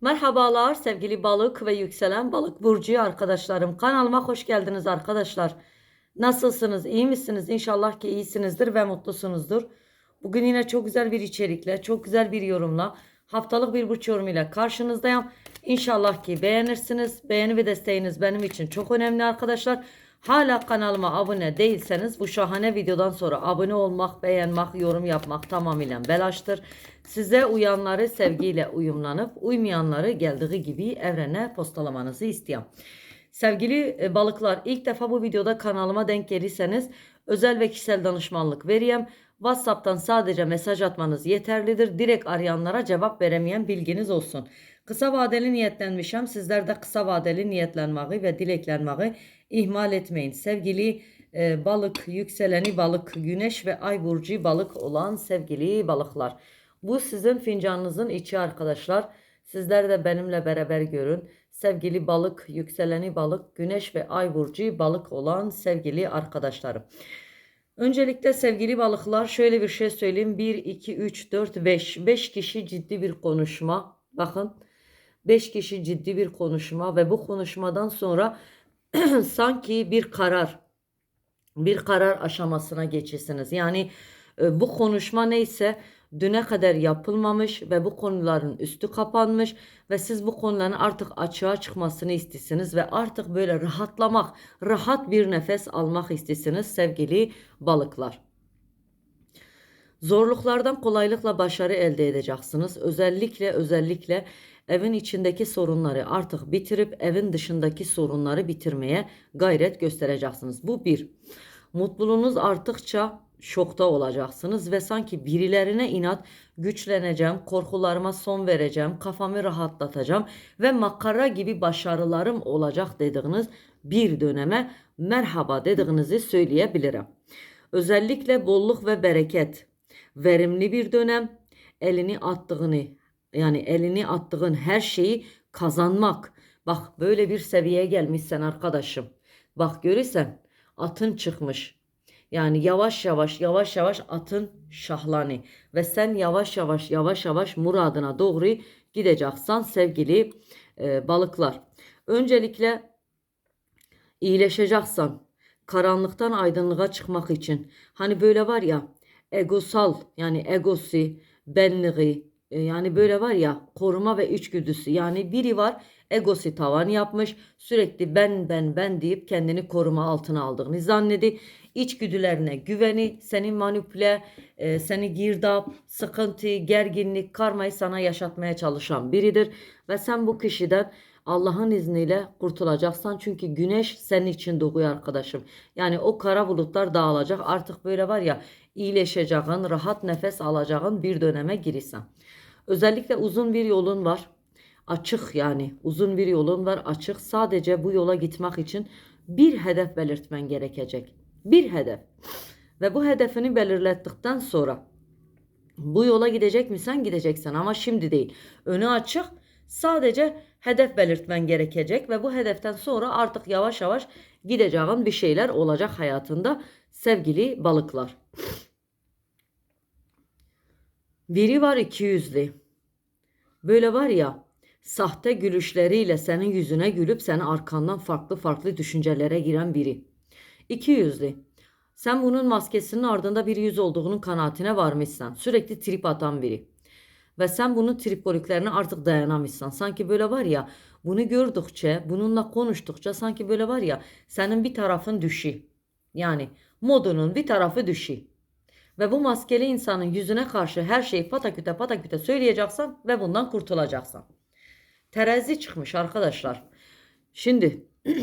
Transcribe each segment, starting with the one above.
Merhabalar sevgili balık ve yükselen balık burcu arkadaşlarım. Kanalıma hoş geldiniz arkadaşlar. Nasılsınız? İyi misiniz? İnşallah ki iyisinizdir ve mutlusunuzdur. Bugün yine çok güzel bir içerikle, çok güzel bir yorumla, haftalık bir burç yorumuyla karşınızdayım. İnşallah ki beğenirsiniz. Beğeni ve desteğiniz benim için çok önemli arkadaşlar. Hala kanalıma abone değilseniz bu şahane videodan sonra abone olmak, beğenmek, yorum yapmak tamamıyla belaştır. Size uyanları sevgiyle uyumlanıp uymayanları geldiği gibi evrene postalamanızı istiyorum. Sevgili e, balıklar ilk defa bu videoda kanalıma denk gelirseniz özel ve kişisel danışmanlık vereyim. WhatsApp'tan sadece mesaj atmanız yeterlidir. Direkt arayanlara cevap veremeyen bilginiz olsun. Kısa vadeli niyetlenmişim. Sizler de kısa vadeli niyetlenmeyi ve dileklenmeyi ihmal etmeyin. Sevgili e, balık, yükseleni balık, güneş ve ay burcu balık olan sevgili balıklar. Bu sizin fincanınızın içi arkadaşlar. Sizler de benimle beraber görün. Sevgili balık, yükseleni balık, güneş ve ay burcu balık olan sevgili arkadaşlarım. Öncelikle sevgili balıklar şöyle bir şey söyleyeyim. 1, 2, 3, 4, 5. 5 kişi ciddi bir konuşma. Bakın 5 kişi ciddi bir konuşma ve bu konuşmadan sonra sanki bir karar bir karar aşamasına geçesiniz. Yani e, bu konuşma neyse düne kadar yapılmamış ve bu konuların üstü kapanmış ve siz bu konuların artık açığa çıkmasını istesiniz ve artık böyle rahatlamak, rahat bir nefes almak istesiniz sevgili balıklar. Zorluklardan kolaylıkla başarı elde edeceksiniz. Özellikle özellikle evin içindeki sorunları artık bitirip evin dışındaki sorunları bitirmeye gayret göstereceksiniz. Bu bir. Mutluluğunuz arttıkça şokta olacaksınız ve sanki birilerine inat güçleneceğim, korkularıma son vereceğim, kafamı rahatlatacağım ve makara gibi başarılarım olacak dediğiniz bir döneme merhaba dediğinizi söyleyebilirim. Özellikle bolluk ve bereket, verimli bir dönem, elini attığını yani elini attığın her şeyi kazanmak. Bak böyle bir seviyeye gelmişsen arkadaşım. Bak görürsen atın çıkmış. Yani yavaş yavaş yavaş yavaş atın şahlani ve sen yavaş yavaş yavaş yavaş muradına doğru gideceksin sevgili e, balıklar. Öncelikle iyileşeceksin. Karanlıktan aydınlığa çıkmak için. Hani böyle var ya egosal yani egosu, benliği e, yani böyle var ya koruma ve içgüdüsü yani biri var egosu tavan yapmış sürekli ben ben ben deyip kendini koruma altına aldığını zannedi. İçgüdülerine güveni seni manipüle, e, seni girdap, sıkıntı, gerginlik, karmayı sana yaşatmaya çalışan biridir. Ve sen bu kişiden Allah'ın izniyle kurtulacaksan çünkü güneş senin için doğuyor arkadaşım. Yani o kara bulutlar dağılacak artık böyle var ya iyileşeceğin, rahat nefes alacağın bir döneme girirsen. Özellikle uzun bir yolun var. Açık yani uzun bir yolun var açık. Sadece bu yola gitmek için bir hedef belirtmen gerekecek. Bir hedef. Ve bu hedefini belirlettikten sonra bu yola gidecek misin? Gideceksin ama şimdi değil. Önü açık. Sadece hedef belirtmen gerekecek ve bu hedeften sonra artık yavaş yavaş gideceğin bir şeyler olacak hayatında sevgili balıklar. Biri var iki yüzlü. Böyle var ya sahte gülüşleriyle senin yüzüne gülüp seni arkandan farklı farklı düşüncelere giren biri. İki yüzlü. Sen bunun maskesinin ardında bir yüz olduğunun kanaatine varmışsan. Sürekli trip atan biri. Ve sen bunun tripkoliklerine artık dayanamışsan. Sanki böyle var ya bunu gördükçe, bununla konuştukça sanki böyle var ya senin bir tarafın düşü. Yani modunun bir tarafı düşü. Ve bu maskeli insanın yüzüne karşı her şeyi pataküte pataküte söyleyeceksin ve bundan kurtulacaksın. Terazi çıkmış arkadaşlar. Şimdi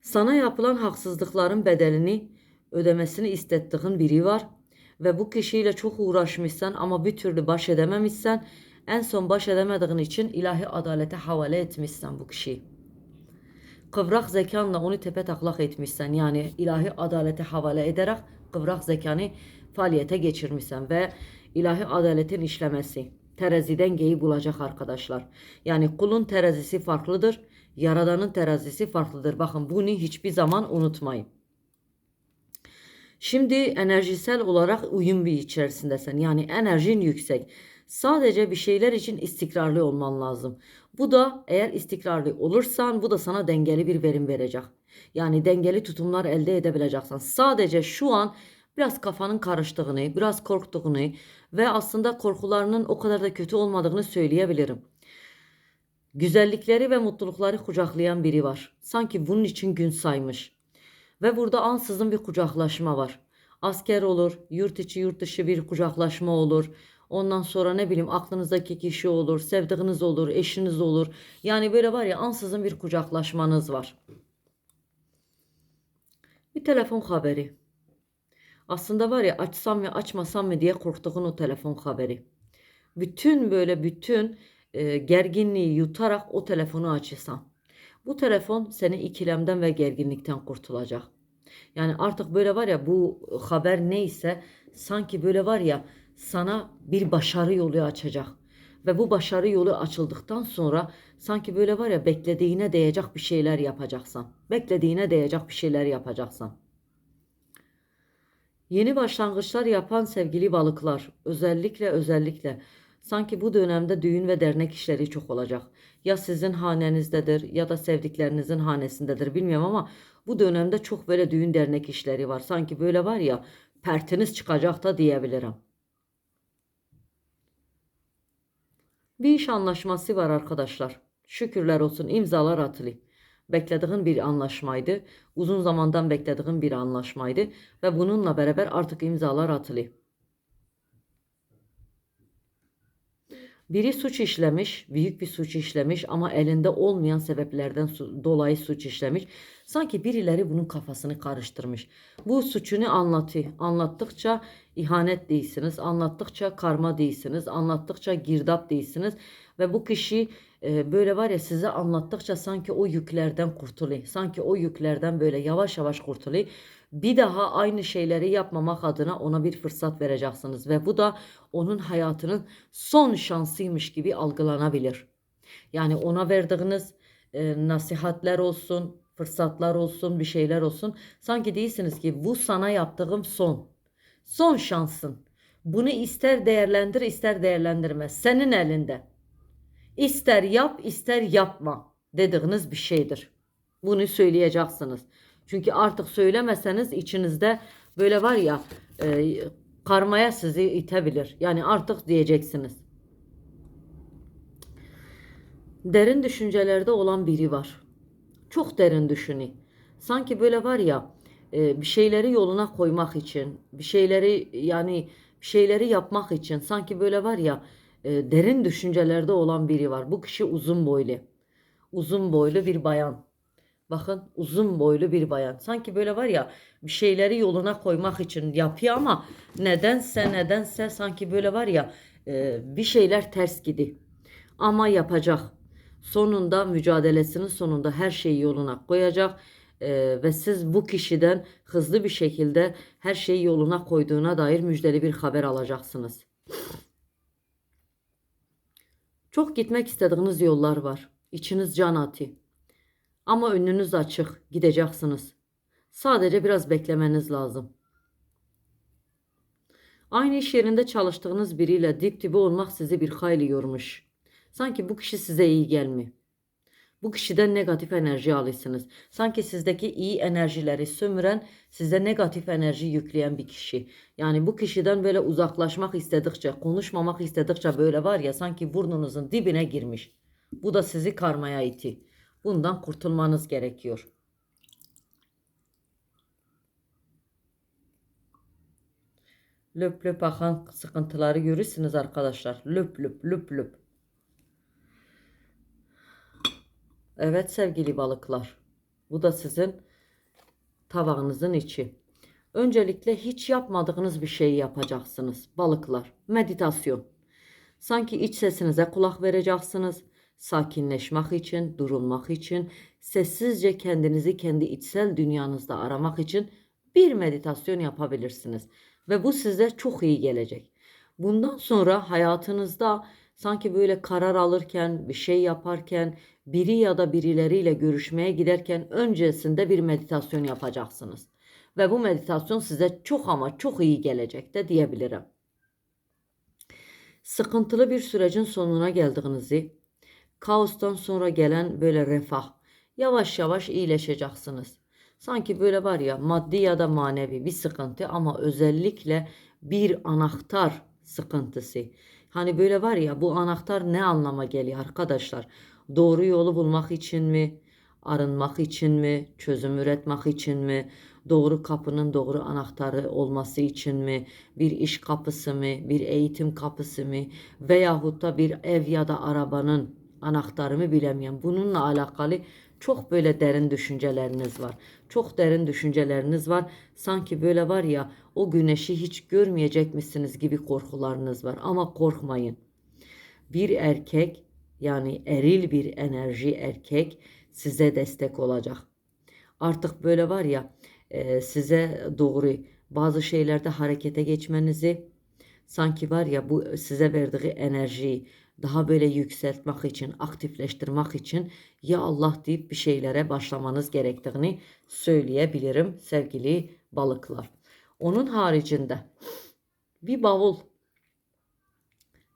sana yapılan haksızlıkların bedelini ödemesini istettiğin biri var ve bu kişiyle çok uğraşmışsan ama bir türlü baş edememişsen en son baş edemediğin için ilahi adalete havale etmişsen bu kişiyi. Kıvrak zekanla onu tepe taklak etmişsen yani ilahi adalete havale ederek kıvrak zekanı faaliyete geçirmişsen ve ilahi adaletin işlemesi teraziden geyi bulacak arkadaşlar. Yani kulun terazisi farklıdır. Yaradanın terazisi farklıdır. Bakın bunu hiçbir zaman unutmayın. Şimdi enerjisel olarak uyum bir içerisindesin. Yani enerjin yüksek. Sadece bir şeyler için istikrarlı olman lazım. Bu da eğer istikrarlı olursan bu da sana dengeli bir verim verecek. Yani dengeli tutumlar elde edebileceksin. Sadece şu an biraz kafanın karıştığını, biraz korktuğunu ve aslında korkularının o kadar da kötü olmadığını söyleyebilirim. Güzellikleri ve mutlulukları kucaklayan biri var. Sanki bunun için gün saymış. Ve burada ansızın bir kucaklaşma var. Asker olur, yurt içi yurt dışı bir kucaklaşma olur. Ondan sonra ne bileyim aklınızdaki kişi olur, sevdiğiniz olur, eşiniz olur. Yani böyle var ya ansızın bir kucaklaşmanız var. Bir telefon haberi. Aslında var ya açsam mı açmasam mı diye korktuğun o telefon haberi. Bütün böyle bütün e, gerginliği yutarak o telefonu açırsan. Bu telefon seni ikilemden ve gerginlikten kurtulacak. Yani artık böyle var ya bu haber neyse sanki böyle var ya sana bir başarı yolu açacak. Ve bu başarı yolu açıldıktan sonra sanki böyle var ya beklediğine değecek bir şeyler yapacaksan. Beklediğine değecek bir şeyler yapacaksan. Yeni başlangıçlar yapan sevgili balıklar, özellikle özellikle sanki bu dönemde düğün ve dernek işleri çok olacak. Ya sizin hanenizdedir ya da sevdiklerinizin hanesindedir bilmiyorum ama bu dönemde çok böyle düğün dernek işleri var. Sanki böyle var ya pertiniz çıkacak da diyebilirim. Bir iş anlaşması var arkadaşlar. Şükürler olsun imzalar atılıyor. Beklediğin bir anlaşmaydı. Uzun zamandan beklediğin bir anlaşmaydı ve bununla beraber artık imzalar atılıyor. Biri suç işlemiş, büyük bir suç işlemiş ama elinde olmayan sebeplerden dolayı suç işlemiş. Sanki birileri bunun kafasını karıştırmış. Bu suçunu anlatıyor. Anlattıkça ihanet değilsiniz, anlattıkça karma değilsiniz, anlattıkça girdap değilsiniz. Ve bu kişi e, böyle var ya size anlattıkça sanki o yüklerden kurtuluyor. Sanki o yüklerden böyle yavaş yavaş kurtuluyor. Bir daha aynı şeyleri yapmamak adına ona bir fırsat vereceksiniz ve bu da onun hayatının son şansıymış gibi algılanabilir. Yani ona verdiğiniz e, nasihatler olsun, fırsatlar olsun, bir şeyler olsun. Sanki değilsiniz ki bu sana yaptığım son. Son şansın. Bunu ister değerlendir, ister değerlendirme. Senin elinde. İster yap, ister yapma dediğiniz bir şeydir. Bunu söyleyeceksiniz. Çünkü artık söylemeseniz içinizde böyle var ya e, karmaya sizi itebilir. Yani artık diyeceksiniz. Derin düşüncelerde olan biri var. Çok derin düşünü. Sanki böyle var ya e, bir şeyleri yoluna koymak için, bir şeyleri yani bir şeyleri yapmak için sanki böyle var ya e, derin düşüncelerde olan biri var. Bu kişi uzun boylu. Uzun boylu bir bayan. Bakın uzun boylu bir bayan. Sanki böyle var ya bir şeyleri yoluna koymak için yapıyor ama nedense nedense sanki böyle var ya e, bir şeyler ters gidi. Ama yapacak. Sonunda mücadelesinin sonunda her şeyi yoluna koyacak. E, ve siz bu kişiden hızlı bir şekilde her şeyi yoluna koyduğuna dair müjdeli bir haber alacaksınız. Çok gitmek istediğiniz yollar var. İçiniz can atı. Ama önünüz açık. Gideceksiniz. Sadece biraz beklemeniz lazım. Aynı iş yerinde çalıştığınız biriyle dip dibe olmak sizi bir hayli yormuş. Sanki bu kişi size iyi gelmiyor. Bu kişiden negatif enerji alıyorsunuz. Sanki sizdeki iyi enerjileri sömüren, size negatif enerji yükleyen bir kişi. Yani bu kişiden böyle uzaklaşmak istedikçe, konuşmamak istedikçe böyle var ya sanki burnunuzun dibine girmiş. Bu da sizi karmaya iti. Bundan kurtulmanız gerekiyor. Löp löp akan sıkıntıları görürsünüz arkadaşlar. Löp löp löp löp. Evet sevgili balıklar. Bu da sizin tabağınızın içi. Öncelikle hiç yapmadığınız bir şeyi yapacaksınız balıklar. Meditasyon. Sanki iç sesinize kulak vereceksiniz. Sakinleşmek için, durulmak için, sessizce kendinizi kendi içsel dünyanızda aramak için bir meditasyon yapabilirsiniz. Ve bu size çok iyi gelecek. Bundan sonra hayatınızda sanki böyle karar alırken, bir şey yaparken, biri ya da birileriyle görüşmeye giderken öncesinde bir meditasyon yapacaksınız. Ve bu meditasyon size çok ama çok iyi gelecek de diyebilirim. sıkıntılı bir sürecin sonuna geldiğinizi, kaostan sonra gelen böyle refah, yavaş yavaş iyileşeceksiniz. Sanki böyle var ya maddi ya da manevi bir sıkıntı ama özellikle bir anahtar sıkıntısı. Hani böyle var ya bu anahtar ne anlama geliyor arkadaşlar? Doğru yolu bulmak için mi? Arınmak için mi? Çözüm üretmek için mi? Doğru kapının doğru anahtarı olması için mi? Bir iş kapısı mı? Bir eğitim kapısı mı? Veyahut da bir ev ya da arabanın anahtarı mı bilemiyorum. Bununla alakalı çok böyle derin düşünceleriniz var. Çok derin düşünceleriniz var. Sanki böyle var ya o güneşi hiç görmeyecekmişsiniz gibi korkularınız var. Ama korkmayın. Bir erkek yani eril bir enerji erkek size destek olacak. Artık böyle var ya e, size doğru bazı şeylerde harekete geçmenizi sanki var ya bu size verdiği enerjiyi daha böyle yükseltmek için, aktifleştirmek için ya Allah deyip bir şeylere başlamanız gerektiğini söyleyebilirim sevgili balıklar. Onun haricinde bir bavul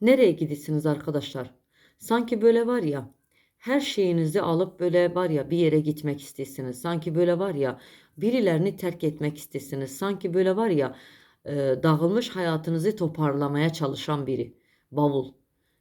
nereye gidiyorsunuz arkadaşlar? Sanki böyle var ya her şeyinizi alıp böyle var ya bir yere gitmek istiyorsunuz. Sanki böyle var ya birilerini terk etmek istiyorsunuz. Sanki böyle var ya e, dağılmış hayatınızı toparlamaya çalışan biri. Bavul.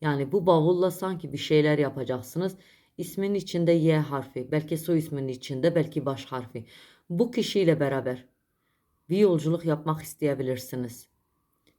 Yani bu bavulla sanki bir şeyler yapacaksınız. İsmin içinde Y harfi, belki soy isminin içinde, belki baş harfi. Bu kişiyle beraber bir yolculuk yapmak isteyebilirsiniz.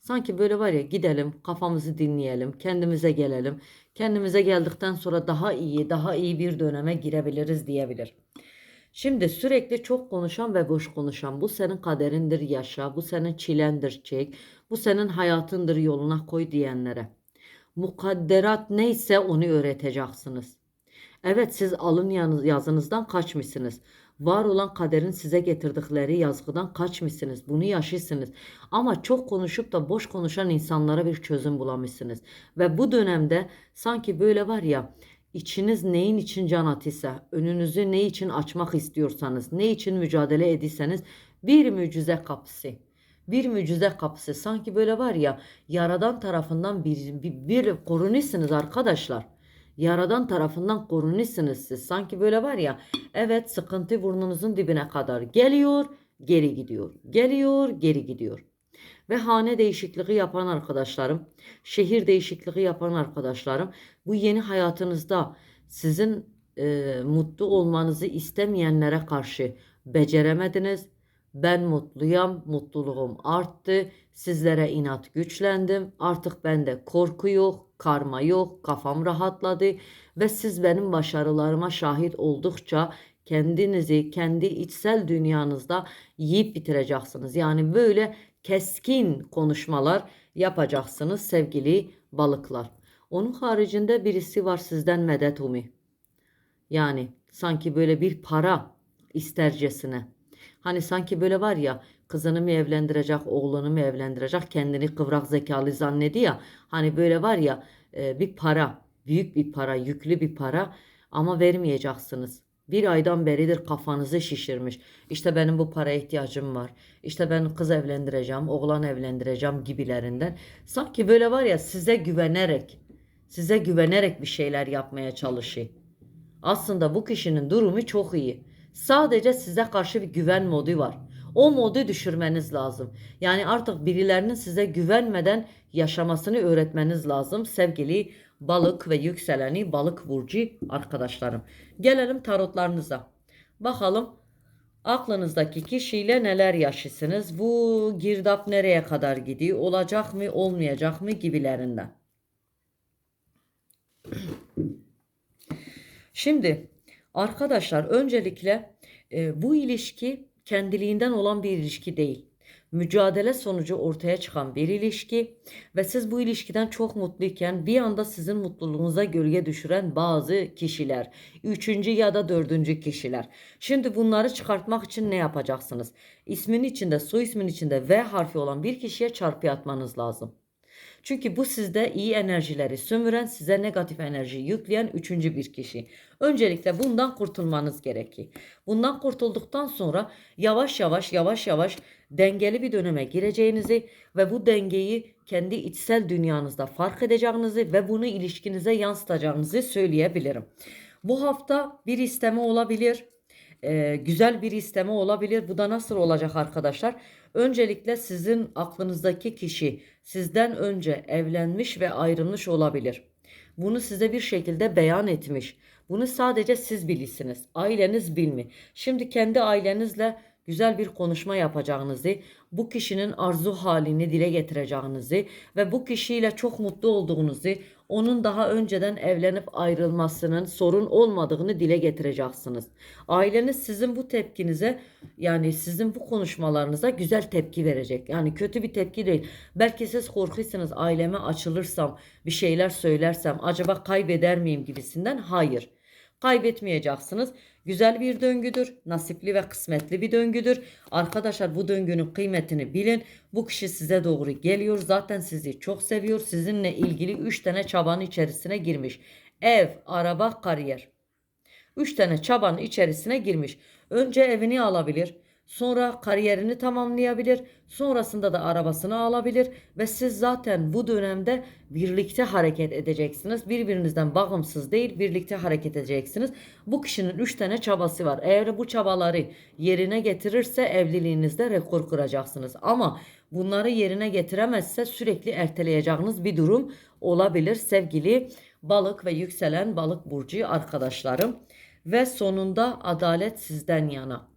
Sanki böyle var ya gidelim, kafamızı dinleyelim, kendimize gelelim. Kendimize geldikten sonra daha iyi, daha iyi bir döneme girebiliriz diyebilir. Şimdi sürekli çok konuşan ve boş konuşan bu senin kaderindir yaşa, bu senin çilendir çek, bu senin hayatındır yoluna koy diyenlere. Mukadderat neyse onu öğreteceksiniz. Evet siz alın yazınızdan kaçmışsınız. Var olan kaderin size getirdikleri yazgıdan kaçmışsınız. Bunu yaşıyorsunuz. Ama çok konuşup da boş konuşan insanlara bir çözüm bulamışsınız. Ve bu dönemde sanki böyle var ya içiniz neyin için can atıysa, önünüzü ne için açmak istiyorsanız, ne için mücadele ediyseniz bir mucize kapısı bir mucize kapısı. Sanki böyle var ya yaradan tarafından bir, bir, bir korunuyorsunuz arkadaşlar. Yaradan tarafından korunuyorsunuz siz. Sanki böyle var ya evet sıkıntı burnunuzun dibine kadar geliyor geri gidiyor. Geliyor geri gidiyor. Ve hane değişikliği yapan arkadaşlarım, şehir değişikliği yapan arkadaşlarım bu yeni hayatınızda sizin e, mutlu olmanızı istemeyenlere karşı beceremediniz ben mutluyum, mutluluğum arttı. Sizlere inat güçlendim. Artık bende korku yok, karma yok, kafam rahatladı ve siz benim başarılarıma şahit oldukça kendinizi kendi içsel dünyanızda yiyip bitireceksiniz. Yani böyle keskin konuşmalar yapacaksınız sevgili balıklar. Onun haricinde birisi var sizden medet umi. Yani sanki böyle bir para istercesine Hani sanki böyle var ya kızını mı evlendirecek, oğlunu mu evlendirecek, kendini kıvrak zekalı zannediyor ya. Hani böyle var ya e, bir para, büyük bir para, yüklü bir para ama vermeyeceksiniz. Bir aydan beridir kafanızı şişirmiş. İşte benim bu paraya ihtiyacım var. İşte ben kız evlendireceğim, oğlan evlendireceğim gibilerinden. Sanki böyle var ya size güvenerek, size güvenerek bir şeyler yapmaya çalışıyor. Aslında bu kişinin durumu çok iyi. Sadece size karşı bir güven modu var. O modu düşürmeniz lazım. Yani artık birilerinin size güvenmeden yaşamasını öğretmeniz lazım. Sevgili balık ve yükseleni balık burcu arkadaşlarım. Gelelim tarotlarınıza. Bakalım aklınızdaki kişiyle neler yaşısınız? Bu girdap nereye kadar gidiyor? Olacak mı, olmayacak mı gibilerinden. Şimdi Arkadaşlar öncelikle e, bu ilişki kendiliğinden olan bir ilişki değil. Mücadele sonucu ortaya çıkan bir ilişki ve siz bu ilişkiden çok mutluyken bir anda sizin mutluluğunuza gölge düşüren bazı kişiler, üçüncü ya da dördüncü kişiler. Şimdi bunları çıkartmak için ne yapacaksınız? İsmin içinde, soy ismin içinde V harfi olan bir kişiye çarpı atmanız lazım. Çünkü bu sizde iyi enerjileri sömüren, size negatif enerji yükleyen üçüncü bir kişi. Öncelikle bundan kurtulmanız gerekir. Bundan kurtulduktan sonra yavaş yavaş yavaş yavaş dengeli bir döneme gireceğinizi ve bu dengeyi kendi içsel dünyanızda fark edeceğinizi ve bunu ilişkinize yansıtacağınızı söyleyebilirim. Bu hafta bir isteme olabilir. Güzel bir isteme olabilir. Bu da nasıl olacak arkadaşlar? Öncelikle sizin aklınızdaki kişi sizden önce evlenmiş ve ayrılmış olabilir. Bunu size bir şekilde beyan etmiş. Bunu sadece siz bilirsiniz. Aileniz bilmi. Şimdi kendi ailenizle güzel bir konuşma yapacağınızı, bu kişinin arzu halini dile getireceğinizi ve bu kişiyle çok mutlu olduğunuzu, onun daha önceden evlenip ayrılmasının sorun olmadığını dile getireceksiniz. Aileniz sizin bu tepkinize yani sizin bu konuşmalarınıza güzel tepki verecek. Yani kötü bir tepki değil. Belki siz korkuyorsunuz aileme açılırsam, bir şeyler söylersem acaba kaybeder miyim gibisinden. Hayır. Kaybetmeyeceksiniz. Güzel bir döngüdür. Nasipli ve kısmetli bir döngüdür. Arkadaşlar bu döngünün kıymetini bilin. Bu kişi size doğru geliyor. Zaten sizi çok seviyor. Sizinle ilgili 3 tane çabanın içerisine girmiş. Ev, araba, kariyer. 3 tane çabanın içerisine girmiş. Önce evini alabilir. Sonra kariyerini tamamlayabilir. Sonrasında da arabasını alabilir ve siz zaten bu dönemde birlikte hareket edeceksiniz. Birbirinizden bağımsız değil, birlikte hareket edeceksiniz. Bu kişinin 3 tane çabası var. Eğer bu çabaları yerine getirirse evliliğinizde rekor kıracaksınız. Ama bunları yerine getiremezse sürekli erteleyeceğiniz bir durum olabilir sevgili balık ve yükselen balık burcu arkadaşlarım. Ve sonunda adalet sizden yana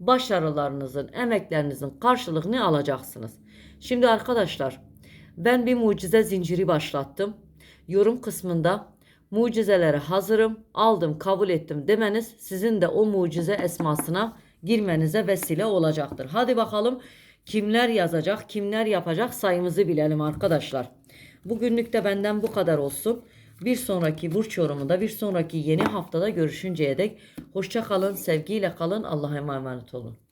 başarılarınızın, emeklerinizin karşılığını alacaksınız. Şimdi arkadaşlar ben bir mucize zinciri başlattım. Yorum kısmında mucizelere hazırım, aldım, kabul ettim demeniz sizin de o mucize esmasına girmenize vesile olacaktır. Hadi bakalım kimler yazacak, kimler yapacak sayımızı bilelim arkadaşlar. Bugünlük de benden bu kadar olsun. Bir sonraki burç yorumunda, bir sonraki yeni haftada görüşünceye dek hoşça kalın, sevgiyle kalın, Allah'a emanet olun.